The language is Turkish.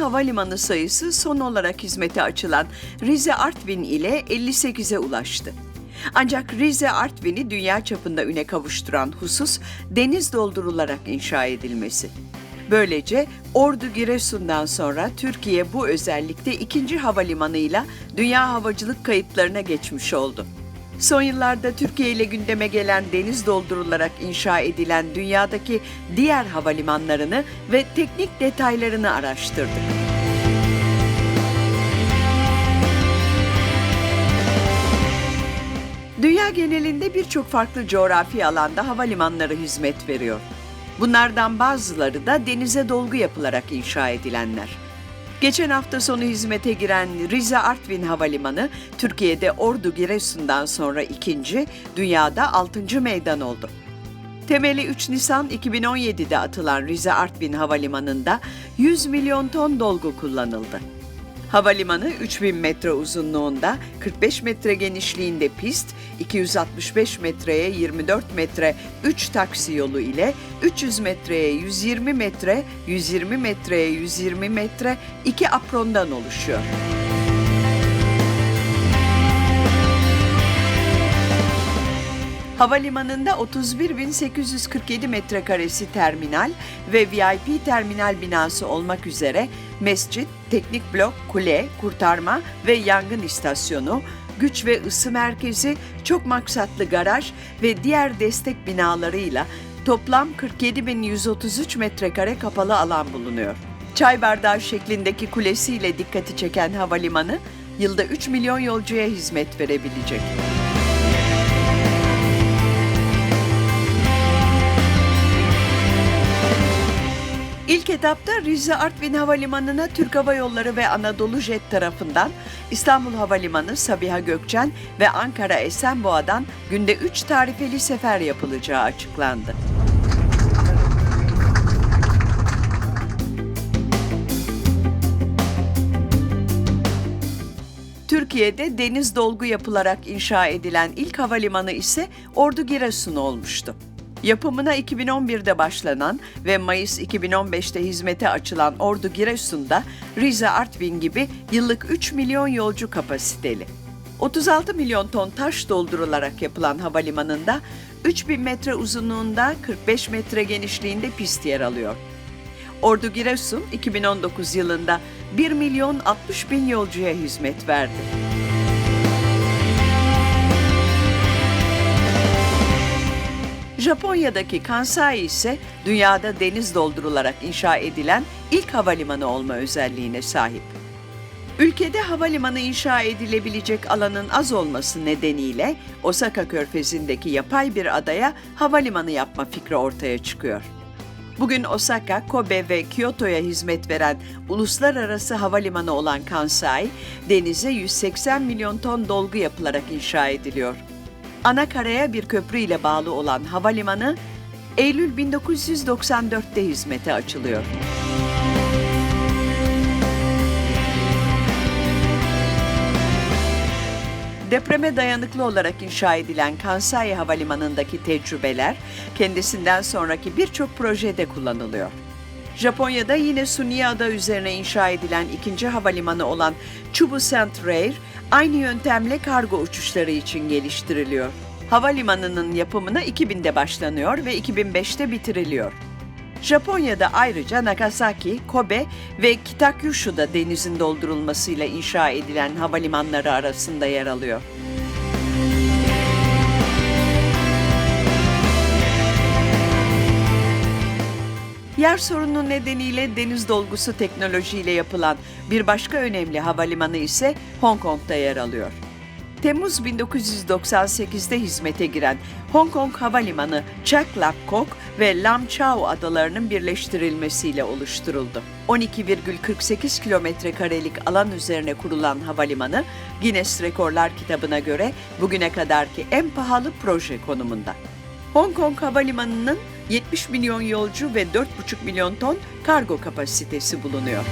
havalimanı sayısı son olarak hizmete açılan Rize Artvin ile 58'e ulaştı. Ancak Rize Artvin'i dünya çapında üne kavuşturan husus deniz doldurularak inşa edilmesi. Böylece Ordu Giresun'dan sonra Türkiye bu özellikle ikinci havalimanıyla dünya havacılık kayıtlarına geçmiş oldu. Son yıllarda Türkiye ile gündeme gelen deniz doldurularak inşa edilen dünyadaki diğer havalimanlarını ve teknik detaylarını araştırdık. Dünya genelinde birçok farklı coğrafi alanda havalimanları hizmet veriyor. Bunlardan bazıları da denize dolgu yapılarak inşa edilenler. Geçen hafta sonu hizmete giren Rize Artvin Havalimanı, Türkiye'de Ordu Giresun'dan sonra ikinci, dünyada altıncı meydan oldu. Temeli 3 Nisan 2017'de atılan Rize Artvin Havalimanı'nda 100 milyon ton dolgu kullanıldı. Havalimanı 3000 metre uzunluğunda, 45 metre genişliğinde pist, 265 metreye 24 metre 3 taksi yolu ile 300 metreye 120 metre, 120 metreye 120 metre 2 aprondan oluşuyor. Havalimanında 31.847 metrekaresi terminal ve VIP terminal binası olmak üzere mescit, teknik blok, kule, kurtarma ve yangın istasyonu, güç ve ısı merkezi, çok maksatlı garaj ve diğer destek binalarıyla toplam 47.133 metrekare kapalı alan bulunuyor. Çay bardağı şeklindeki kulesiyle dikkati çeken havalimanı, yılda 3 milyon yolcuya hizmet verebilecek. İlk etapta Rize Artvin Havalimanı'na Türk Hava Yolları ve Anadolu Jet tarafından İstanbul Havalimanı Sabiha Gökçen ve Ankara Esenboğa'dan günde 3 tarifeli sefer yapılacağı açıklandı. Türkiye'de deniz dolgu yapılarak inşa edilen ilk havalimanı ise Ordu Giresun olmuştu. Yapımına 2011'de başlanan ve Mayıs 2015'te hizmete açılan Ordu Giresun'da Rize Artvin gibi yıllık 3 milyon yolcu kapasiteli. 36 milyon ton taş doldurularak yapılan havalimanında 3000 metre uzunluğunda 45 metre genişliğinde pist yer alıyor. Ordu Giresun 2019 yılında 1 milyon 60 bin yolcuya hizmet verdi. Japonya'daki Kansai ise dünyada deniz doldurularak inşa edilen ilk havalimanı olma özelliğine sahip. Ülkede havalimanı inşa edilebilecek alanın az olması nedeniyle Osaka Körfezi'ndeki yapay bir adaya havalimanı yapma fikri ortaya çıkıyor. Bugün Osaka, Kobe ve Kyoto'ya hizmet veren uluslararası havalimanı olan Kansai, denize 180 milyon ton dolgu yapılarak inşa ediliyor. Ana karaya bir köprü ile bağlı olan havalimanı, Eylül 1994'te hizmete açılıyor. Depreme dayanıklı olarak inşa edilen Kansai Havalimanı'ndaki tecrübeler kendisinden sonraki birçok projede kullanılıyor. Japonya'da yine Suni Ada üzerine inşa edilen ikinci havalimanı olan Chubu Saint Rail aynı yöntemle kargo uçuşları için geliştiriliyor. Havalimanının yapımına 2000'de başlanıyor ve 2005'te bitiriliyor. Japonya'da ayrıca Nagasaki, Kobe ve Kitakyushu'da denizin doldurulmasıyla inşa edilen havalimanları arasında yer alıyor. Yer sorunu nedeniyle deniz dolgusu teknolojiyle yapılan bir başka önemli havalimanı ise Hong Kong'da yer alıyor. Temmuz 1998'de hizmete giren Hong Kong Havalimanı Chak Lap Kok ve Lam Chau adalarının birleştirilmesiyle oluşturuldu. 12,48 kilometre karelik alan üzerine kurulan havalimanı Guinness Rekorlar kitabına göre bugüne kadarki en pahalı proje konumunda. Hong Kong Havalimanı'nın 70 milyon yolcu ve 4,5 milyon ton kargo kapasitesi bulunuyor.